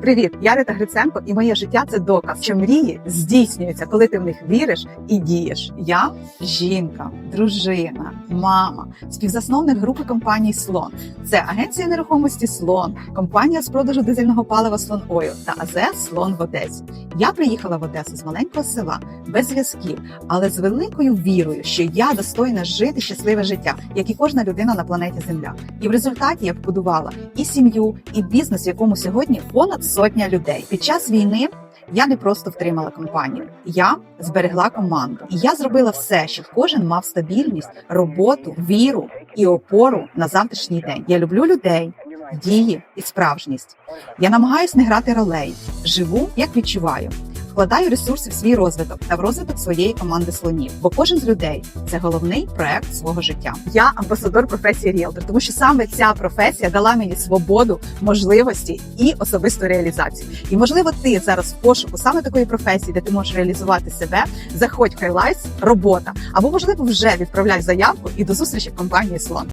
Привіт, я Рита Гриценко, і моє життя це доказ, що мрії здійснюються, коли ти в них віриш і дієш. Я жінка, дружина, мама, співзасновник групи компаній Слон. Це агенція нерухомості Слон, компанія з продажу дизельного палива Слон Ойл та АЗ Слон в Одесі. Я приїхала в Одесу з маленького села без зв'язків, але з великою вірою, що я достойна жити щасливе життя, як і кожна людина на планеті Земля. І в результаті я побудувала і сім'ю, і бізнес, якому сьогодні понад сотня людей. Під час війни я не просто втримала компанію, я зберегла команду, і я зробила все, щоб кожен мав стабільність, роботу, віру і опору на завтрашній день. Я люблю людей. Дії і справжність. Я намагаюсь не грати ролей, живу як відчуваю, вкладаю ресурси в свій розвиток та в розвиток своєї команди слонів. Бо кожен з людей це головний проект свого життя. Я амбасадор професії ріелтор, тому що саме ця професія дала мені свободу, можливості і особисту реалізацію. І можливо, ти зараз в пошуку саме такої професії, де ти можеш реалізувати себе. Заходь в Хайлайс, робота або можливо вже відправляй заявку і до зустрічі в компанії Слон.